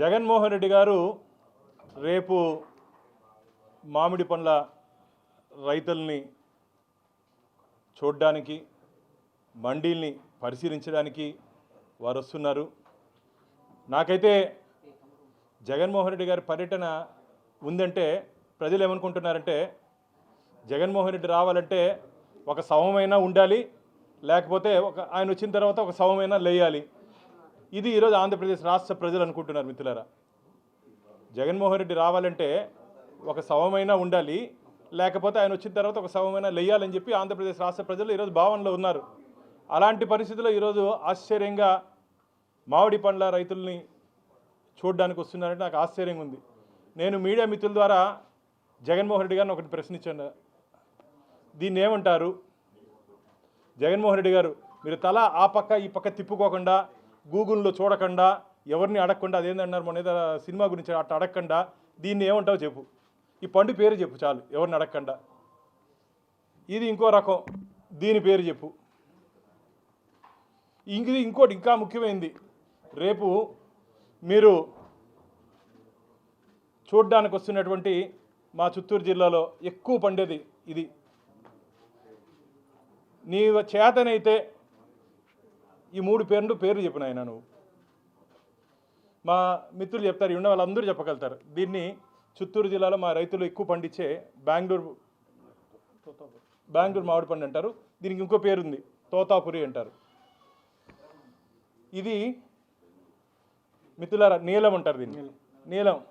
జగన్మోహన్ రెడ్డి గారు రేపు మామిడి పండ్ల రైతుల్ని చూడడానికి మండీల్ని పరిశీలించడానికి వారు వస్తున్నారు. నాకైతే జగన్మోహన్ రెడ్డి గారి పర్యటన ఉందంటే ప్రజలు ఏమనుకుంటున్నారంటే జగన్మోహన్ రెడ్డి రావాలంటే ఒక శవమైనా ఉండాలి లేకపోతే ఒక ఆయన వచ్చిన తర్వాత ఒక శవమైనా లేయాలి. ఇది ఈరోజు ఆంధ్రప్రదేశ్ రాష్ట్ర ప్రజలు అనుకుంటున్నారు మిత్రులారా. జగన్మోహన్ రెడ్డి రావాలంటే ఒక శవమైనా ఉండాలి లేకపోతే ఆయన వచ్చిన తర్వాత ఒక శవమైనా లేయాలని చెప్పి ఆంధ్రప్రదేశ్ రాష్ట్ర ప్రజలు ఈరోజు భావనలో ఉన్నారు. అలాంటి పరిస్థితుల్లో ఈరోజు ఆశ్చర్యంగా మామిడి పండ్ల రైతుల్ని చూడడానికి వస్తున్నారంటే నాకు ఆశ్చర్యంగా ఉంది. నేను మీడియా మిత్రుల ద్వారా జగన్మోహన్ రెడ్డి గారిని ఒకటి ప్రశ్నించాను. దీన్ని ఏమంటారు? జగన్మోహన్ రెడ్డి గారు మీరు తల ఆ పక్క ఈ పక్క తిప్పుకోకుండా గూగుల్లో చూడకుండా ఎవరిని అడగకుండా అదేంటన్నారు మన ఏదో సినిమా గురించి అట్లా అడగకుండా దీన్ని ఏమంటావు చెప్పు. ఈ పండు పేరు చెప్పు చాలు ఎవరిని అడగకుండా. ఇది ఇంకో రకం దీని పేరు చెప్పు. ఇంక ఇంకోటి ఇంకా ముఖ్యమైనది రేపు మీరు చూడ్డానికి వస్తున్నటువంటి మా చిత్తూరు జిల్లాలో ఎక్కువ పండేది ఇది. నీ చేతనైతే ఈ మూడు పేర్లు పేర్లు చెప్పిన ఆయన నువ్వు. మా మిత్రులు చెప్తారు ఉన్న వాళ్ళందరూ చెప్పగలుగుతారు. దీన్ని చిత్తూరు జిల్లాలో మా రైతులు ఎక్కువ పండించే బెంగళూరు బెంగళూరు మామిడి పండు అంటారు. దీనికి ఇంకో పేరు ఉంది తోతాపురి అంటారు. ఇది మిత్రులారా నీలం అంటారు దీన్ని. నీలం.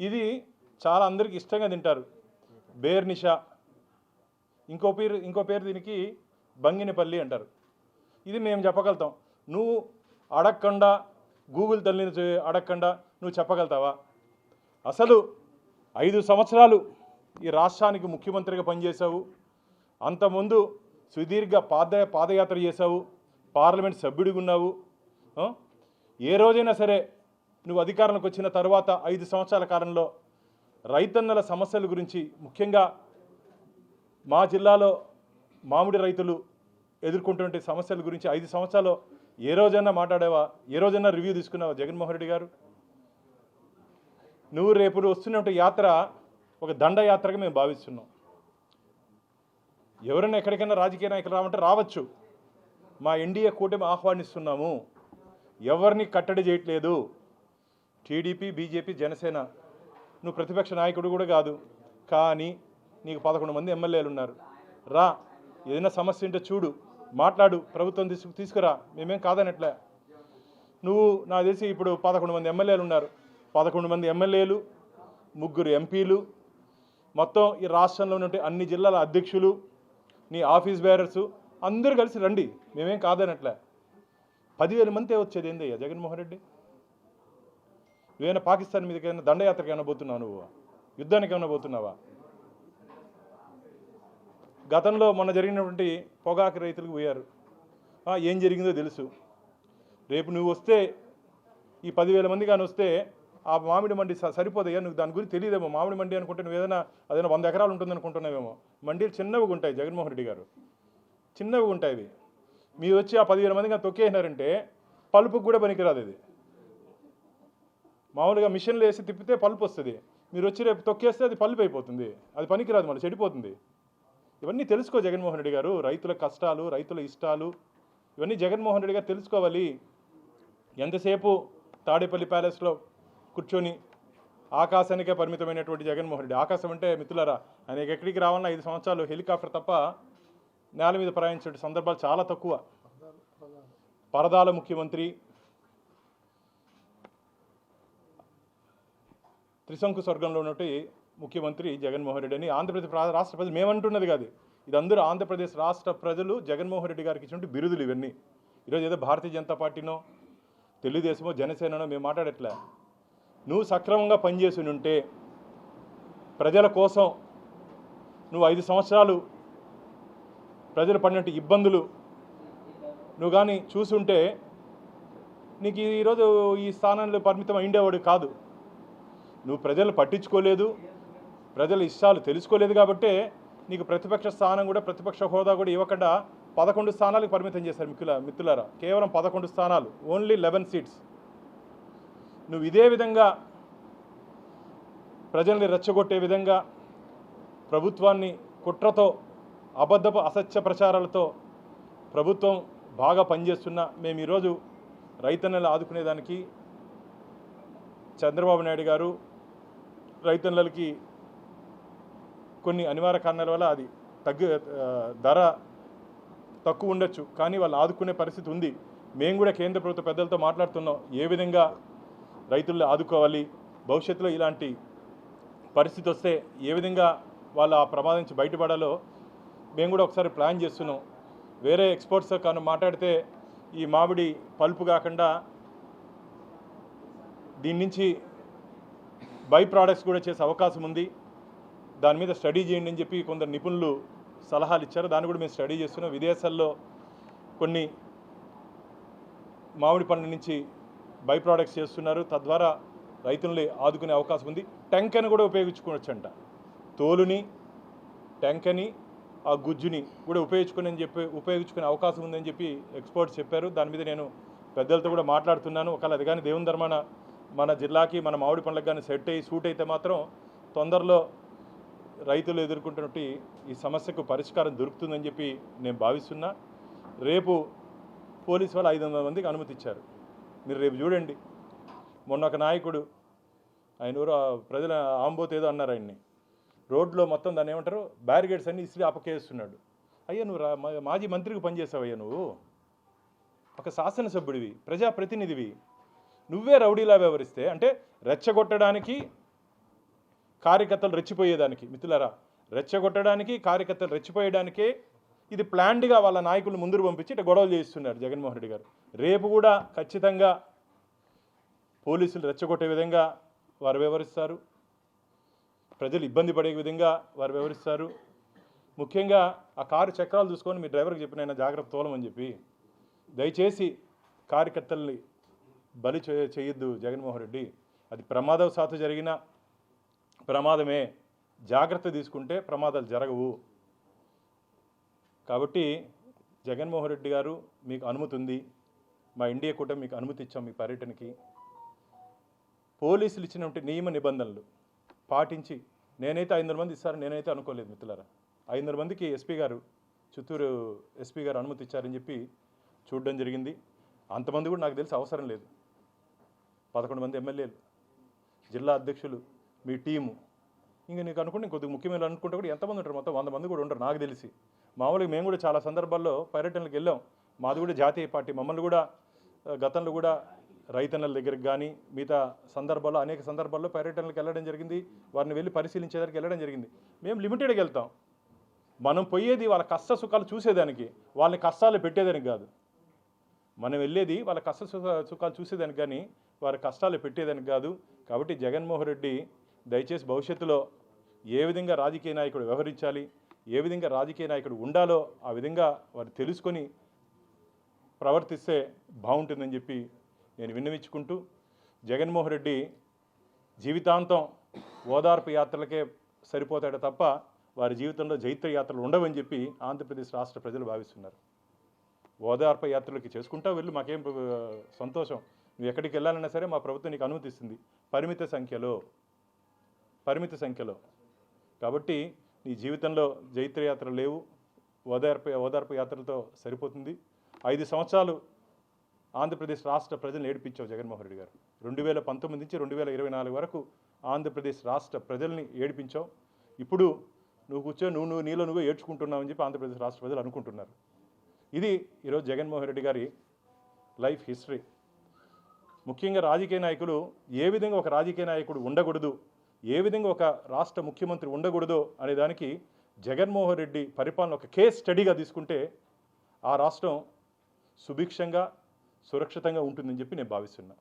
ఇది చాలా అందరికి ఇష్టంగా తింటారు. బేర్నిషా. ఇంకో పేరు ఇంకో పేరు దీనికి బంగినపల్లి అంటారు. ఇది మేము చెప్పగలుగుతాం. నువ్వు అడగకుండా గూగుల్ తల్లిని అడగకుండా నువ్వు చెప్పగలుగుతావా? అసలు ఐదు సంవత్సరాలు ఈ రాష్ట్రానికి ముఖ్యమంత్రిగా పనిచేశావు. అంతకుముందు సుదీర్ఘ పాద పాదయాత్ర చేశావు. పార్లమెంట్ సభ్యుడిగా ఉన్నావు. ఏ రోజైనా సరే నువ్వు అధికారంలోకి వచ్చిన తర్వాత ఐదు సంవత్సరాల కాలంలో రైతన్నల సమస్యల గురించి ముఖ్యంగా మా జిల్లాలో మామిడి రైతులు ఎదుర్కొంటున్న సమస్యల గురించి ఐదు సంవత్సరాలు ఏ రోజైనా మాట్లాడావా? ఏ రోజైనా రివ్యూ తీసుకున్నావా జగన్మోహన్ రెడ్డి గారు? నువ్వు రేపు వస్తున్న యాత్ర ఒక దండయాత్రగా మేము భావిస్తున్నాం. ఎవరైనా ఎక్కడికైనా రాజకీయ నాయకులు రావంటే రావచ్చు. మా ఎన్డీఏ కూటమి ఆహ్వానిస్తున్నాము. ఎవరిని కట్టడి చేయట్లేదు. TDP BJP Janasena. నువ్వు ప్రతిపక్ష నాయకుడు కూడా కాదు. కానీ నీకు పదకొండు మంది ఎమ్మెల్యేలు ఉన్నారు. రా ఏదైనా సమస్య ఉంటే చూడు. మాట్లాడు ప్రభుత్వం తీసుకు తీసుకురా. మేమేం కాదనట్లే. నువ్వు నాకు తెలిసి ఇప్పుడు పదకొండు మంది ఎమ్మెల్యేలు ఉన్నారు. పదకొండు మంది ఎమ్మెల్యేలు ముగ్గురు ఎంపీలు మొత్తం ఈ రాష్ట్రంలో ఉన్నటువంటి అన్ని జిల్లాల అధ్యక్షులు నీ ఆఫీస్ బేరర్స్ అందరూ కలిసి రండి. మేమేం కాదనట్లే. పదివేల మంది వచ్చేది ఏందయ్యా జగన్మోహన్ రెడ్డి? నువ్వేమైనా పాకిస్తాన్ మీదకి ఏమైనా దండయాత్రకి ఏమైనా పోతున్నావు నువ్వు? యుద్ధానికి ఏమైనా పోతున్నావా? గతంలో మొన్న జరిగినటువంటి పొగాకు రైతులకు పోయారు. ఏం జరిగిందో తెలుసు. రేపు నువ్వు వస్తే ఈ పదివేల మంది కానీ వస్తే ఆ మామిడి మండి స- సరిపోదయ్యా నువ్వు దాని గురించి తెలియదేమో. మామిడి మండి అనుకుంటే నువ్వు ఏదైనా అదైనా వంద ఎకరాలు ఉంటుంది అనుకుంటున్నావేమో. మండీలు చిన్నవిగా ఉంటాయి జగన్మోహన్ రెడ్డి గారు. చిన్నవిగా ఉంటాయి అవి. మీరు వచ్చి ఆ పదివేల మంది కానీ తొక్కేసినారంటే పలుపుకు కూడా పనికిరాదు ఇది. మామూలుగా మిషన్లు వేసి తిప్పితే పలుపు వస్తుంది. మీరు వచ్చి రేపు తొక్కేస్తే అది పలుపు అయిపోతుంది. అది పనికిరాదు మళ్ళీ చెడిపోతుంది. ఇవన్నీ తెలుసుకో జగన్మోహన్ రెడ్డి గారు. రైతుల కష్టాలు రైతుల ఇష్టాలు ఇవన్నీ జగన్మోహన్ రెడ్డి గారు తెలుసుకోవాలి. ఎంతసేపు తాడేపల్లి ప్యాలెస్లో కూర్చొని ఆకాశానికే పరిమితమైనటువంటి జగన్మోహన్ రెడ్డి? ఆకాశం అంటే మిత్రులారా ఆయన ఎక్కడికి రావాలన్నా ఐదు సంవత్సరాలు హెలికాప్టర్ తప్ప నేల మీద ప్రయాణించే సందర్భాలు చాలా తక్కువ. పరదాల ముఖ్యమంత్రి త్రిశంకు స్వర్గంలో ఉన్నట్టు ముఖ్యమంత్రి జగన్మోహన్ రెడ్డి అని ఆంధ్రప్రదేశ్ రాష్ట్ర ప్రజలు మేమంటున్నది కాదు. ఇది అందరూ ఆంధ్రప్రదేశ్ రాష్ట్ర ప్రజలు జగన్మోహన్ రెడ్డి గారికి ఇచ్చినట్టు బిరుదులు ఇవన్నీ. ఈరోజు ఏదో భారతీయ జనతా పార్టీనో తెలుగుదేశమో జనసేననో మేము మాట్లాడట్లే. నువ్వు సక్రమంగా పనిచేసి ఉంటే ప్రజల కోసం నువ్వు ఐదు సంవత్సరాలు ప్రజలు పడినట్టు ఇబ్బందులు నువ్వు కానీ చూసుంటే నీకు ఈరోజు ఈ స్థానంలో పరిమితం అయిండేవాడు కాదు. నువ్వు ప్రజలు పట్టించుకోలేదు. ప్రజల ఇష్టాలు తెలుసుకోలేదు కాబట్టే నీకు ప్రతిపక్ష స్థానం కూడా ప్రతిపక్ష హోదా కూడా ఇవ్వకుండా పదకొండు స్థానాలకు పరిమితం చేశారు మిక్కుల మిత్రులారా. కేవలం పదకొండు స్థానాలు ఓన్లీ లెవెన్ సీట్స్ నువ్వు ఇదే విధంగా ప్రజల్ని రెచ్చగొట్టే విధంగా ప్రభుత్వాన్ని కుట్రతో అబద్ధపు అసత్య ప్రచారాలతో ప్రభుత్వం బాగా పనిచేస్తున్నా మేము ఈరోజు రైతన్నలు ఆదుకునేదానికి చంద్రబాబు నాయుడు గారు రైతన్నలకి కొన్ని అనివార్య కారణాల వల్ల అది తగ్గు ధర తక్కువ ఉండొచ్చు. కానీ వాళ్ళు ఆదుకునే పరిస్థితి ఉంది. మేము కూడా కేంద్ర ప్రభుత్వ పెద్దలతో మాట్లాడుతున్నాం. ఏ విధంగా రైతులు ఆదుకోవాలి? భవిష్యత్తులో ఇలాంటి పరిస్థితి వస్తే ఏ విధంగా వాళ్ళు ఆ ప్రమాదం నుంచి బయటపడాలో మేము కూడా ఒకసారి ప్లాన్ చేస్తున్నాం. వేరే ఎక్స్పోర్ట్స్తో కానీ మాట్లాడితే ఈ మామిడి పల్పు కాకుండా దీని నుంచి బై ప్రోడక్ట్స్ కూడా చేసే అవకాశం ఉంది. దాని మీద స్టడీ చేయండి అని చెప్పి కొందరు నిపుణులు సలహాలు ఇచ్చారు. దాన్ని కూడా మేము స్టడీ చేస్తున్నాం. విదేశాల్లో కొన్ని మామిడి పండు నుంచి బై ప్రోడక్ట్స్ చేస్తున్నారు. తద్వారా రైతుల్ని ఆదుకునే అవకాశం ఉంది. టెంకని కూడా ఉపయోగించుకోవచ్చంట. తోలుని టెంకని ఆ గుజ్జుని కూడా ఉపయోగించుకుని అని చెప్పి ఉపయోగించుకునే అవకాశం ఉందని చెప్పి ఎక్స్పర్ట్స్ చెప్పారు. దాని మీద నేను పెద్దలతో కూడా మాట్లాడుతున్నాను. ఒకవేళ అది కానీ దేవుని ధర్మాన మన జిల్లాకి మన మామిడి పండ్లకు కానీ సెట్ అయ్యి సూట్ అయితే మాత్రం తొందరలో రైతులు ఎదుర్కొంటున్నట్టు ఈ సమస్యకు పరిష్కారం దొరుకుతుందని చెప్పి నేను భావిస్తున్నా. రేపు పోలీసు వాళ్ళు ఐదు వందల మందికి అనుమతి ఇచ్చారు. మీరు రేపు చూడండి. మొన్న ఒక నాయకుడు ఆయన ఊరు ప్రజల ఆంబోతేదో అన్నారు ఆయన్ని. రోడ్లో మొత్తం దాన్ని ఏమంటారు? బ్యారిగేడ్స్ అన్ని ఇసిరి అపకేస్తున్నాడు అయ్యా నువ్వు రా మాజీ మంత్రికి పనిచేసావయ్యా నువ్వు. ఒక శాసనసభ్యుడివి ప్రజాప్రతినిధివి. నువ్వే రౌడీలా వ్యవహరిస్తే అంటే రెచ్చగొట్టడానికి కార్యకర్తలు రెచ్చిపోయేదానికి మిత్రులరా. రెచ్చగొట్టడానికి కార్యకర్తలు రెచ్చిపోయేడానికే ఇది ప్లాన్డ్గా వాళ్ళ నాయకులు ముందుకు పంపించి ఇట్లా గొడవలు చేస్తున్నారు జగన్మోహన్ రెడ్డి గారు. రేపు కూడా ఖచ్చితంగా పోలీసులు రెచ్చగొట్టే విధంగా వారు వ్యవహరిస్తారు. ప్రజలు ఇబ్బంది పడే విధంగా వారు వ్యవహరిస్తారు. ముఖ్యంగా ఆ కారు చక్రాలు చూసుకొని మీ డ్రైవర్కి చెప్పిన ఆయన జాగ్రత్త తోలమని చెప్పి దయచేసి కార్యకర్తల్ని బలి చేయొద్దు జగన్మోహన్ రెడ్డి. అది ప్రమాదవశాత్తు జరిగిన ప్రమాదమే. జాగ్రత్త తీసుకుంటే ప్రమాదాలు జరగవు. కాబట్టి జగన్మోహన్ రెడ్డి గారు మీకు అనుమతి ఉంది. మా ఇండియా కూడా మీకు అనుమతి ఇచ్చాం మీ పర్యటనకి. పోలీసులు ఇచ్చినటువంటి నియమ నిబంధనలు పాటించి నేనైతే ఐదు వందల మంది ఇస్తారని నేనైతే అనుకోలేదు మిత్రులారా. ఐదు వందల మందికి ఎస్పీ గారు చిత్తూరు ఎస్పీ గారు అనుమతి ఇచ్చారని చెప్పి చూడడం జరిగింది. అంతమంది కూడా నాకు తెలిసి అవసరం లేదు. పదకొండు మంది ఎమ్మెల్యేలు జిల్లా అధ్యక్షులు మీ టీము. ఇంకా నీకు అనుకుంటే కొద్దిగా ముఖ్యమైన అనుకుంటే కూడా ఎంతమంది ఉంటారు? మొత్తం వంద మంది కూడా ఉంటారు నాకు తెలిసి. మామూలుగా మేము కూడా చాలా సందర్భాల్లో పర్యటనలకు వెళ్ళాం. మాది కూడా జాతీయ పార్టీ. మమ్మల్ని కూడా గతంలో కూడా రైతన్నల దగ్గరికి కానీ మిగతా సందర్భాల్లో అనేక సందర్భాల్లో పర్యటనలకు వెళ్ళడం జరిగింది. వారిని వెళ్ళి పరిశీలించేదానికి వెళ్ళడం జరిగింది. మేము లిమిటెడ్గా వెళ్తాం. మనం పోయేది వాళ్ళ కష్ట సుఖాలు చూసేదానికి వాళ్ళని కష్టాలు పెట్టేదానికి కాదు. మనం వెళ్ళేది వాళ్ళ కష్ట సుఖ సుఖాలు చూసేదానికి కానీ వారి కష్టాలు పెట్టేదానికి కాదు. కాబట్టి జగన్మోహన్ రెడ్డి దయచేసి భవిష్యత్తులో ఏ విధంగా రాజకీయ నాయకుడు వ్యవహరించాలి ఏ విధంగా రాజకీయ నాయకుడు ఉండాలో ఆ విధంగా వారు తెలుసుకొని ప్రవర్తిస్తే బాగుంటుందని చెప్పి నేను విన్నవించుకుంటూ జగన్మోహన్ రెడ్డి జీవితాంతం ఓదార్పు యాత్రలకే సరిపోతాడు తప్ప వారి జీవితంలో జైత్ర యాత్రలు ఉండవని చెప్పి ఆంధ్రప్రదేశ్ రాష్ట్ర ప్రజలు భావిస్తున్నారు. ఓదార్ప యాత్రలకి చేసుకుంటా వెళ్ళు మాకేం సంతోషం. నువ్వు ఎక్కడికి వెళ్ళాలన్నా సరే మా ప్రభుత్వం నీకు అనుమతిస్తుంది. పరిమిత సంఖ్యలో పరిమిత సంఖ్యలో. కాబట్టి నీ జీవితంలో జైత్ర యాత్ర లేవు. ఓదార్పు ఓదార్పు యాత్రలతో సరిపోతుంది. ఐదు సంవత్సరాలు ఆంధ్రప్రదేశ్ రాష్ట్ర ప్రజలను ఏడిపించావు జగన్మోహన్ రెడ్డి గారు. రెండు వేల పంతొమ్మిది నుంచి రెండు వేల ఇరవై నాలుగు వరకు ఆంధ్రప్రదేశ్ రాష్ట్ర ప్రజల్ని ఏడిపించావు. ఇప్పుడు నువ్వు కూర్చో నువ్వు నువ్వు నీలో నువ్వే ఏడ్చుకుంటున్నావు అని చెప్పి ఆంధ్రప్రదేశ్ రాష్ట్ర ప్రజలు అనుకుంటున్నారు. ఇది ఈరోజు జగన్మోహన్ రెడ్డి గారి లైఫ్ హిస్టరీ. ముఖ్యంగా రాజకీయ నాయకులు ఏ విధంగా ఒక రాజకీయ నాయకుడు ఉండకూడదు ఏ విధంగా ఒక రాష్ట్ర ముఖ్యమంత్రి ఉండకూడదో అనే దానికి జగన్మోహన్ రెడ్డి పరిపాలన ఒక కేస్ స్టడీగా తీసుకుంటే ఆ రాష్ట్రం సుభిక్షంగా సురక్షితంగా ఉంటుందని చెప్పి నేను భావిస్తున్నా.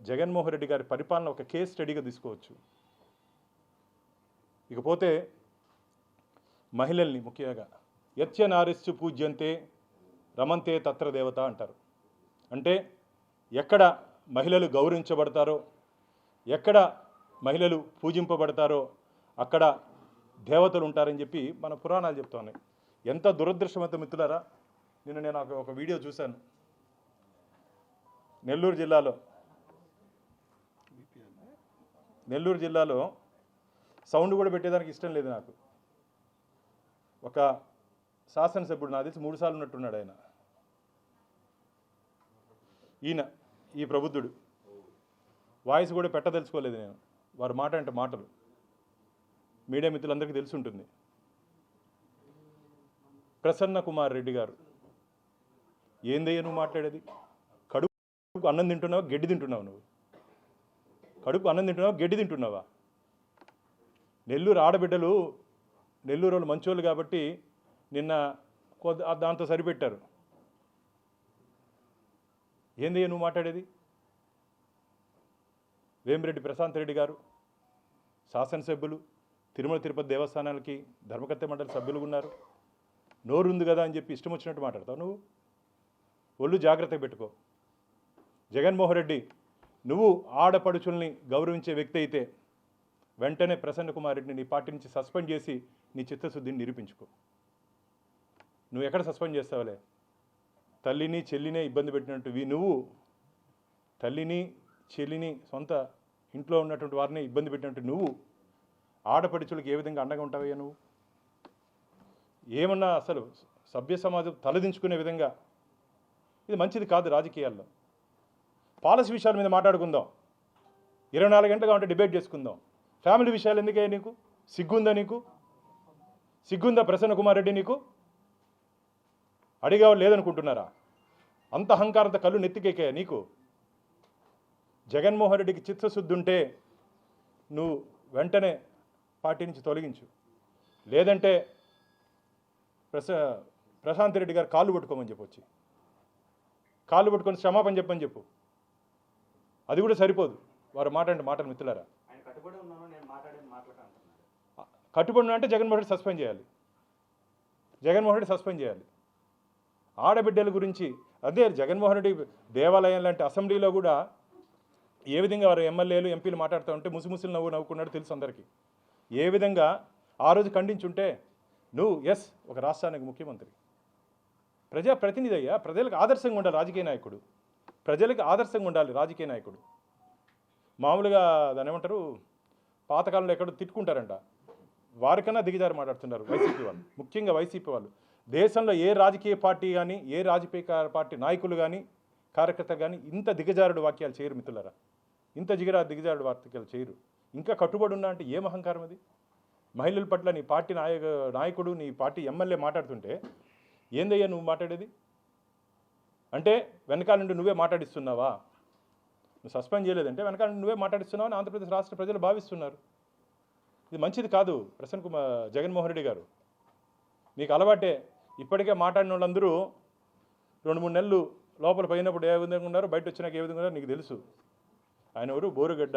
జగన్మోహన్ రెడ్డి గారి పరిపాలన ఒక కేస్ స్టడీగా తీసుకోవచ్చు. ఇకపోతే మహిళల్ని ముఖ్యంగా యత్య నారిస్సు పూజ్యంతే రమంతే తత్ర దేవత అంటారు. అంటే ఎక్కడ మహిళలు గౌరవించబడతారో ఎక్కడ మహిళలు పూజింపబడతారో అక్కడ దేవతలు ఉంటారని చెప్పి మన పురాణాలు చెప్తున్నాయి ఎంత దురదృష్టవంత మిత్రులారా నిన్న నేను ఒక- వీడియో చూశాను. నెల్లూరు జిల్లాలో నెల్లూరు జిల్లాలో సౌండ్ కూడా పెట్టేదానికి ఇష్టం లేదు నాకు. ఒక శాసనసభ్యుడు నాకు తెలిసి మూడు సార్లు ఉన్నట్టున్నాడు ఆయన. ఈయన ఈ ప్రబుద్ధుడు వాయిస్ కూడా పెట్టదలుచుకోలేదు నేను. వారి మాట అంటే మాటలు. మీడియా మిత్రులందరికీ తెలిసి ఉంటుంది. ప్రసన్న కుమార్ రెడ్డి గారు ఏందయ్య నువ్వు మాట్లాడేది? కడుపు అన్నం తింటున్నావా? గడ్డి తింటున్నావు నువ్వు? కడుపు అన్నం తింటున్నావా? గడ్డి తింటున్నావా? నెల్లూరు ఆడబిడ్డలు నెల్లూరు వాళ్ళు మంచోళ్ళు కాబట్టి నిన్న కొద్ది దాంతో సరిపెట్టారు. ఏందయ్య నువ్వు మాట్లాడేది? వేమిరెడ్డి ప్రశాంత్ రెడ్డి గారు శాసనసభ్యులు తిరుమల తిరుపతి దేవస్థానాలకి ధర్మకర్త మండలి సభ్యులు ఉన్నారు. నోరుంది కదా అని చెప్పి ఇష్టం వచ్చినట్టు మాట్లాడతావు నువ్వు? ఒళ్ళు జాగ్రత్తగా పెట్టుకో. జగన్మోహన్ రెడ్డి నువ్వు ఆడపడుచుల్ని గౌరవించే వ్యక్తి అయితే వెంటనే ప్రసన్న కుమార్ రెడ్డిని నీ పార్టీ నుంచి సస్పెండ్ చేసి నీ చిత్తశుద్ధిని నిరూపించుకో. నువ్వు ఎక్కడ సస్పెండ్ చేస్తావులే? తల్లిని చెల్లినే ఇబ్బంది పెట్టినట్టు నువ్వు తల్లిని చెల్లిని సొంత ఇంట్లో ఉన్నటువంటి వారిని ఇబ్బంది పెట్టినట్టు నువ్వు ఆడపడుచులకు ఏ విధంగా అండగా ఉంటావయ్యా నువ్వు? ఏమన్నా అసలు సభ్య సమాజం తలదించుకునే విధంగా? ఇది మంచిది కాదు రాజకీయాల్లో. పాలసీ విషయాల మీద మాట్లాడుకుందాం. ఇరవై నాలుగు గంటలుగా ఉంటే డిబేట్ చేసుకుందాం. ఫ్యామిలీ విషయాలు ఎందుకే నీకు? సిగ్గుందా నీకు? సిగ్గుందా ప్రసన్న కుమార్ రెడ్డి నీకు? అడిగావు లేదనుకుంటున్నారా? అంత అహంకారంతో కళ్ళు నెత్తికెక్కాయా నీకు? జగన్మోహన్ రెడ్డికి చిత్తశుద్ధి ఉంటే నువ్వు వెంటనే పార్టీ నుంచి తొలగించు. లేదంటే ప్రస ప్రశాంత్ రెడ్డి గారు కాళ్ళు పట్టుకోమని చెప్పొచ్చి కాళ్ళు పట్టుకొని క్షమాపణ చెప్పని చెప్పు. అది కూడా సరిపోదు. వారు మాట అంటే మాటలు మిత్రులారా? కట్టుబడి అంటే జగన్మోహన్ రెడ్డి సస్పెండ్ చేయాలి. జగన్మోహన్ రెడ్డి సస్పెండ్ చేయాలి. ఆడబిడ్డల గురించి అదే జగన్మోహన్ రెడ్డి దేవాలయం లాంటి అసెంబ్లీలో కూడా ఏ విధంగా వారు ఎమ్మెల్యేలు ఎంపీలు మాట్లాడుతూ ఉంటే ముసిముసిలు నవ్వు నవ్వుకున్నాడు తెలుసు అందరికీ. ఏ విధంగా ఆ రోజు ఖండించుంటే నువ్వు ఎస్ ఒక రాష్ట్రానికి ముఖ్యమంత్రి. ప్రజా ప్రతినిధి అయ్యా ప్రజలకు ఆదర్శంగా ఉండాలి రాజకీయ నాయకుడు. ప్రజలకు ఆదర్శంగా ఉండాలి రాజకీయ నాయకుడు. మామూలుగా దాని ఏమంటారు? పాతకాలంలో ఎక్కడో తిట్టుకుంటారంట. వారికన్నా దిగజారి మాట్లాడుతున్నారు వైసీపీ వాళ్ళు. ముఖ్యంగా వైసీపీ వాళ్ళు. దేశంలో ఏ రాజకీయ పార్టీ కానీ ఏ రాజకీయ పార్టీ నాయకులు కానీ కార్యకర్తలు కానీ ఇంత దిగజారుడు వాక్యాలు చేయరు మిత్రులరా. ఇంత జిగిరా దిగజాడు వాక్యాలు చేయరు. ఇంకా కట్టుబడి ఉన్నా అంటే ఏం అహంకారం అది? మహిళల పట్ల నీ పార్టీ నాయక నాయకుడు నీ పార్టీ ఎమ్మెల్యే మాట్లాడుతుంటే ఏందయ్యా నువ్వు మాట్లాడేది? అంటే వెనకాల నుండి నువ్వే మాట్లాడిస్తున్నావా? నువ్వు సస్పెండ్ చేయలేదంటే వెనకాల నుండి నువ్వే మాట్లాడిస్తున్నావు అని ఆంధ్రప్రదేశ్ రాష్ట్ర ప్రజలు భావిస్తున్నారు. ఇది మంచిది కాదు ప్రసన్న కుమార్ జగన్మోహన్ రెడ్డి గారు. మీకు అలవాటే. ఇప్పటికే మాట్లాడిన వాళ్ళందరూ రెండు మూడు నెలలు లోపల పోయినప్పుడు ఏ విధంగా ఉన్నారో బయట వచ్చినాక ఏ విధంగా ఉన్నారో నీకు తెలుసు. ఆయన ఎవరు? బోరుగడ్డ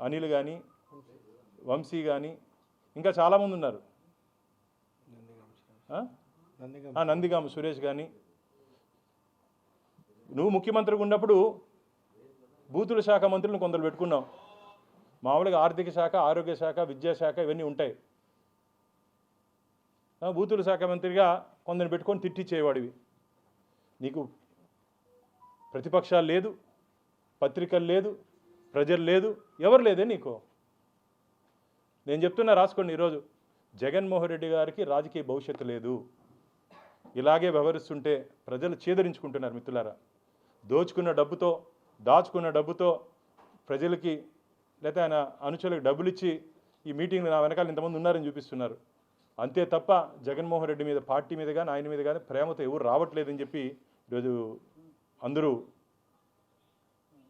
అనిల్ కానీ వంశీ కానీ ఇంకా చాలామంది ఉన్నారు. నందిగామ సురేష్ కానీ నువ్వు ముఖ్యమంత్రిగా ఉన్నప్పుడు బూతుల శాఖ మంత్రులను కొందరు పెట్టుకున్నావు. మామూలుగా ఆర్థిక శాఖ ఆరోగ్య శాఖ విద్యాశాఖ ఇవన్నీ ఉంటాయి. బూతుల శాఖ మంత్రిగా కొందరిని పెట్టుకొని తిట్టిచ్చేవాడివి నీకు ప్రతిపక్షాలు లేదు. పత్రికలు లేదు ప్రజలు లేదు ఎవరు లేదే నీకు? నేను చెప్తున్నా రాసుకోండి ఈరోజు. జగన్మోహన్ రెడ్డి గారికి రాజకీయ భవిష్యత్తు లేదు. ఇలాగే వ్యవహరిస్తుంటే ప్రజలు చేదరించుకుంటున్నారు మిత్రులారా. దోచుకున్న డబ్బుతో దాచుకున్న డబ్బుతో ప్రజలకి లేకపోతే ఆయన అనుచరులకు డబ్బులు ఇచ్చి ఈ మీటింగ్ నా వెనకాల ఇంతమంది ఉన్నారని చూపిస్తున్నారు. అంతే తప్ప జగన్మోహన్ రెడ్డి మీద పార్టీ మీద కానీ ఆయన మీద కానీ ప్రేమతో ఎవరు రావట్లేదని చెప్పి ఈరోజు అందరూ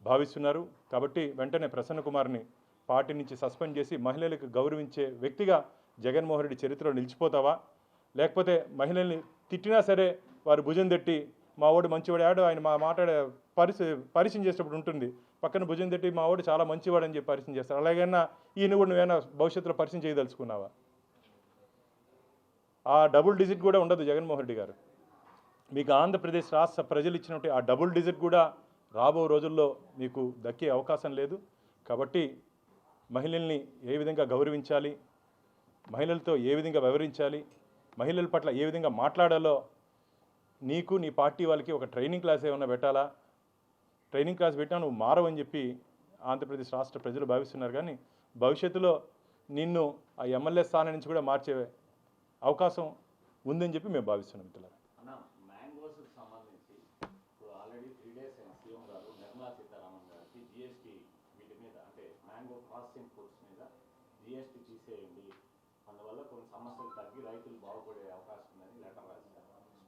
భావిస్తున్నారు. కాబట్టి వెంటనే ప్రసన్న కుమార్ని పార్టీ నుంచి సస్పెండ్ చేసి మహిళలకు గౌరవించే వ్యక్తిగా జగన్మోహన్ రెడ్డి చరిత్రలో నిలిచిపోతావా? లేకపోతే మహిళల్ని తిట్టినా సరే వారు భుజం తట్టి మా వాడు మంచివాడు ఆడు ఆయన మా మాట్లాడే పరిస్థితి పరిచయం చేసేటప్పుడు ఉంటుంది. పక్కన భుజం తట్టి మా వాడు చాలా మంచివాడు అని చెప్పి పరిచయం చేస్తారు. అలాగైనా ఈయన కూడా నువ్వేనా భవిష్యత్తులో పరిచయం చేయదలుచుకున్నావా? ఆ డబుల్ డిజిట్ కూడా ఉండదు జగన్మోహన్ రెడ్డి గారు. మీకు ఆంధ్రప్రదేశ్ రాష్ట్ర ప్రజలు ఇచ్చినట్టు ఆ డబుల్ డిజిట్ కూడా రాబో రోజుల్లో మీకు దక్కే అవకాశం లేదు. కాబట్టి మహిళల్ని ఏ విధంగా గౌరవించాలి? మహిళలతో ఏ విధంగా వ్యవహరించాలి? మహిళల పట్ల ఏ విధంగా మాట్లాడాలో? నీకు నీ పార్టీ వాళ్ళకి ఒక ట్రైనింగ్ క్లాస్ ఏమైనా పెట్టాలా? ట్రైనింగ్ క్లాస్ పెట్టినా నువ్వు మారవని చెప్పి ఆంధ్రప్రదేశ్ రాష్ట్ర ప్రజలు భావిస్తున్నారు. కానీ భవిష్యత్తులో నిన్ను ఆ ఎమ్మెల్యే స్థానం నుంచి కూడా మార్చే అవకాశం ఉందని చెప్పి మేము భావిస్తున్నాం మిత్రులారా. జిఎస్టీ తీసేయండి. అందువల్ల కొన్ని సమస్యలు తగ్గి రైతులు బాగుపడే అవకాశం ఉందని లెటర్ రాశారు.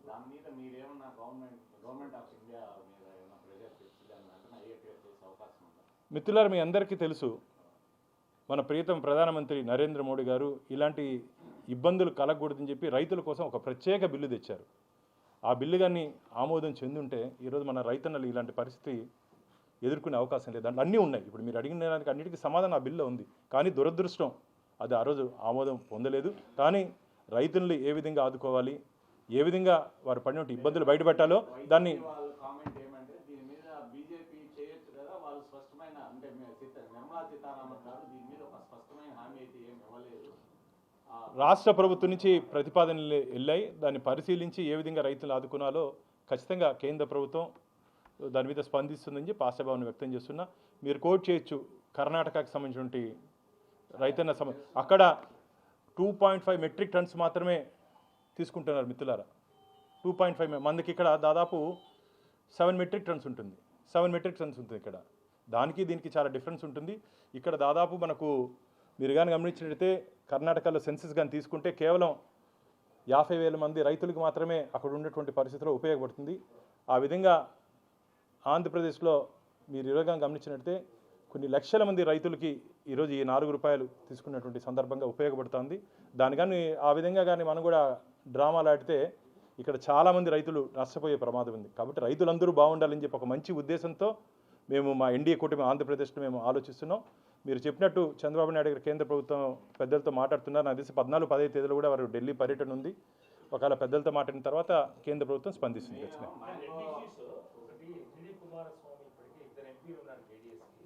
దాని మీద మీరేమన్నా గవర్నమెంట్ గవర్నమెంట్ ఆఫ్ ఇండియా మీద ఏమైనా ప్రెజర్ తెచ్చిందని వెంటనే అయ్యేటట్టు చేసే అవకాశం ఉందా? మిత్రులారు మీ అందరికీ తెలుసు మన ప్రీతం ప్రధానమంత్రి నరేంద్ర మోడీ గారు ఇలాంటి ఇబ్బందులు కలగకూడదని చెప్పి రైతుల కోసం ఒక ప్రత్యేక బిల్లు తెచ్చారు. ఆ బిల్లు కానీ ఆమోదం చెందుంటే ఈరోజు మన రైతన్నలు ఇలాంటి పరిస్థితి ఎదుర్కొనే అవకాశం లేదు. దాంట్లో అన్నీ ఉన్నాయి. ఇప్పుడు మీరు అడిగిన దానికి అన్నిటికీ సమాధానం ఆ బిల్లు ఉంది. కానీ దురదృష్టం అది ఆ రోజు ఆమోదం పొందలేదు. కానీ రైతుల్ని ఏ విధంగా ఆదుకోవాలి? ఏ విధంగా వారు పడినటువంటి ఇబ్బందులు బయటపెట్టాలో దాన్ని రాష్ట్ర ప్రభుత్వం నుంచి ప్రతిపాదనలు వెళ్ళాయి. దాన్ని పరిశీలించి ఏ విధంగా రైతులు ఆదుకున్నాలో ఖచ్చితంగా కేంద్ర ప్రభుత్వం దాని మీద స్పందిస్తుందని చెప్పి ఆశాభావం వ్యక్తం చేస్తున్నా. మీరు కోట్ చేయొచ్చు కర్ణాటకకు సంబంధించినటువంటి రైతన్న సమ అక్కడ two point five metric tons మాత్రమే తీసుకుంటున్నారు మిత్రులారా. టూ పాయింట్ ఫైవ్ మనకి ఇక్కడ దాదాపు సెవెన్ మెట్రిక్ టన్స్ ఉంటుంది. సెవెన్ మెట్రిక్ టన్స్ ఉంటుంది ఇక్కడ. దానికి దీనికి చాలా డిఫరెన్స్ ఉంటుంది. ఇక్కడ దాదాపు మనకు మీరు కానీ గమనించినట్లయితే కర్ణాటకలో సెన్సెస్ కానీ తీసుకుంటే కేవలం యాభై వేల మంది రైతులకు మాత్రమే అక్కడ ఉన్నటువంటి పరిస్థితిలో ఉపయోగపడుతుంది. ఆ విధంగా ఆంధ్రప్రదేశ్లో మీరు ఈరోజు గమనించినట్లయితే కొన్ని లక్షల మంది రైతులకి ఈరోజు ఈ నాలుగు రూపాయలు తీసుకున్నటువంటి సందర్భంగా ఉపయోగపడుతుంది. దాని కానీ ఆ విధంగా కానీ మనం కూడా డ్రామాలు ఆడితే ఇక్కడ చాలామంది రైతులు నష్టపోయే ప్రమాదం ఉంది. కాబట్టి రైతులందరూ బాగుండాలని చెప్పి ఒక మంచి ఉద్దేశంతో మేము మా ఎన్డీఏ కూటమి ఆంధ్రప్రదేశ్లో మేము ఆలోచిస్తున్నాం. మీరు చెప్పినట్టు చంద్రబాబు నాయుడు గారు కేంద్ర ప్రభుత్వం పెద్దలతో మాట్లాడుతున్నారు. నాకు తెలిసి పద్నాలుగు పదహైదు తేదీలో కూడా వారు ఢిల్లీ పర్యటన ఉంది. ఒకవేళ పెద్దలతో మాట్లాడిన తర్వాత కేంద్ర ప్రభుత్వం స్పందిస్తుంది ఖచ్చితంగా ఒకటి జిడి కుమారస్వామి ఇప్పటికే ఇద్దరు ఎంపీలు ఉన్నారు జేడీఎస్కి.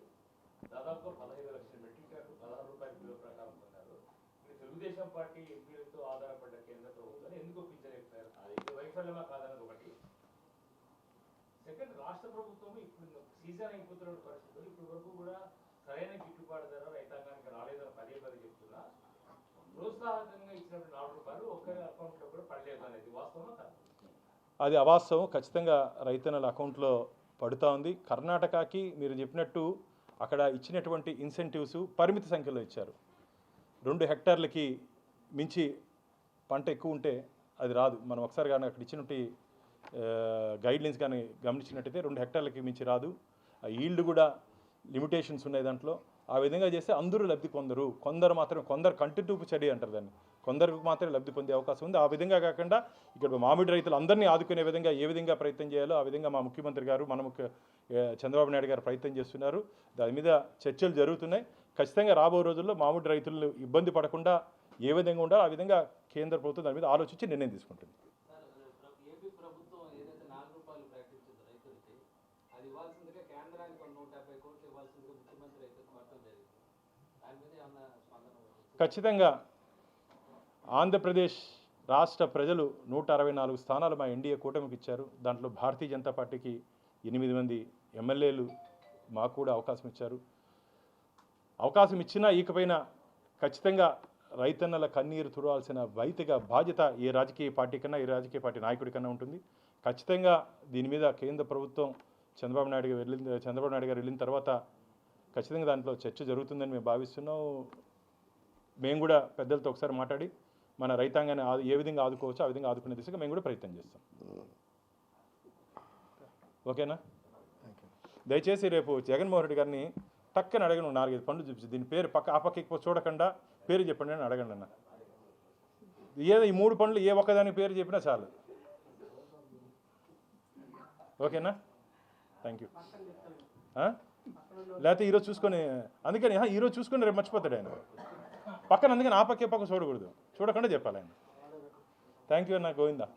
దాదాపుగా పదహైదు లక్షల మెట్రిక్ టన్ను పదహారు రూపాయల కిలో ప్రకారం కొన్నారు మీరు తెలుగుదేశం పార్టీ ఎంపీలతో ఆధారపడ్డ కేంద్ర ప్రభుత్వాన్ని ఎందుకు ఒప్పించలేకపోయారు? అది వైఫల్యమా కాదన్నది ఒకటి. సెకండ్ రాష్ట్ర ప్రభుత్వం ఇప్పుడు సీజన్ అయిపోతున్న పరిస్థితులు. ఇప్పటి వరకు కూడా సరైన గిట్టుబాటు ధర రైతాంగానికి రాలేదని పదే పదే చెప్తున్నా. ప్రోత్సాహకంగా ఇచ్చినప్పుడు నాలుగు రూపాయలు ఒక్కరి అకౌంట్లో కూడా పడలేదు అనేది వాస్తవం కాదు? అది అవాస్తవం. ఖచ్చితంగా రైతన్నల అకౌంట్లో పడుతూ ఉంది. కర్ణాటకకి మీరు చెప్పినట్టు అక్కడ ఇచ్చినటువంటి ఇన్సెంటివ్స్ పరిమిత సంఖ్యలో ఇచ్చారు. రెండు హెక్టార్లకి మించి పంట ఎక్కువ ఉంటే అది రాదు. మనం ఒకసారి కానీ అక్కడ ఇచ్చినట్టు గైడ్లైన్స్ కానీ గమనించినట్టయితే రెండు హెక్టార్లకి మించి రాదు. ఆ ఈల్డ్ కూడా లిమిటేషన్స్ ఉన్నాయి దాంట్లో. ఆ విధంగా చేస్తే అందరూ లబ్ధి పొందరు. కొందరు మాత్రం కొందరు కంటి చూపు చర్య అంటారు దాన్ని. కొందరికి మాత్రమే లబ్ధి పొందే అవకాశం ఉంది. ఆ విధంగా కాకుండా ఇక్కడ మామిడి రైతులు అందరినీ ఆదుకునే విధంగా ఏ విధంగా ప్రయత్నం చేయాలో ఆ విధంగా మా ముఖ్యమంత్రి గారు మన ముఖ్య చంద్రబాబు నాయుడు గారు ప్రయత్నం చేస్తున్నారు. దాని మీద చర్చలు జరుగుతున్నాయి. ఖచ్చితంగా రాబో రోజుల్లో మామిడి రైతులు ఇబ్బంది పడకుండా ఏ విధంగా ఉండాలో ఆ విధంగా కేంద్ర ప్రభుత్వం దాని మీద ఆలోచించి నిర్ణయం తీసుకుంటుంది. ఖచ్చితంగా ఆంధ్రప్రదేశ్ రాష్ట్ర ప్రజలు నూట అరవై నాలుగు స్థానాలు మా ఎన్డీఏ కూటమికి ఇచ్చారు. దాంట్లో భారతీయ జనతా పార్టీకి ఎనిమిది మంది ఎమ్మెల్యేలు మాకు కూడా అవకాశం ఇచ్చారు. అవకాశం ఇచ్చినా ఇకపైన ఖచ్చితంగా రైతన్నల కన్నీరు తుడవాల్సిన వైతిక బాధ్యత ఏ రాజకీయ పార్టీ కన్నా ఏ రాజకీయ పార్టీ నాయకుడికన్నా ఉంటుంది. ఖచ్చితంగా దీని మీద కేంద్ర ప్రభుత్వం చంద్రబాబు నాయుడు గారు వెళ్ళిన చంద్రబాబు నాయుడు గారు వెళ్ళిన తర్వాత ఖచ్చితంగా దాంట్లో చర్చ జరుగుతుందని మేము భావిస్తున్నాం. మేము కూడా పెద్దలతో ఒకసారి మాట్లాడి మన రైతాంగాన్ని ఏ విధంగా ఆదుకోవచ్చో ఆ విధంగా ఆదుకునే దిశగా మేము కూడా ప్రయత్నం చేస్తాం. ఓకేనా? దయచేసి రేపు జగన్మోహన్ రెడ్డి గారిని టక్కని అడగను నాలుగైదు పండ్లు చూపించి. దీని పేరు పక్క ఆ పక్క ఎక్కువ చూడకుండా పేరు చెప్పండి అని అడగండి అన్న. ఏదో ఈ మూడు పండ్లు ఏ ఒక్కదాని పేరు చెప్పినా చాలు. ఓకేనా? థ్యాంక్ యూ లేకపోతే ఈరోజు చూసుకొని అందుకని ఈరోజు చూసుకొని రేపు మర్చిపోతాడు ఆయన. పక్కన అందుకని ఆ పక్క పక్క చూడకూడదు. చూడకుండా చెప్పాలి ఆయన. థ్యాంక్ యూ అన్న గోవిందా.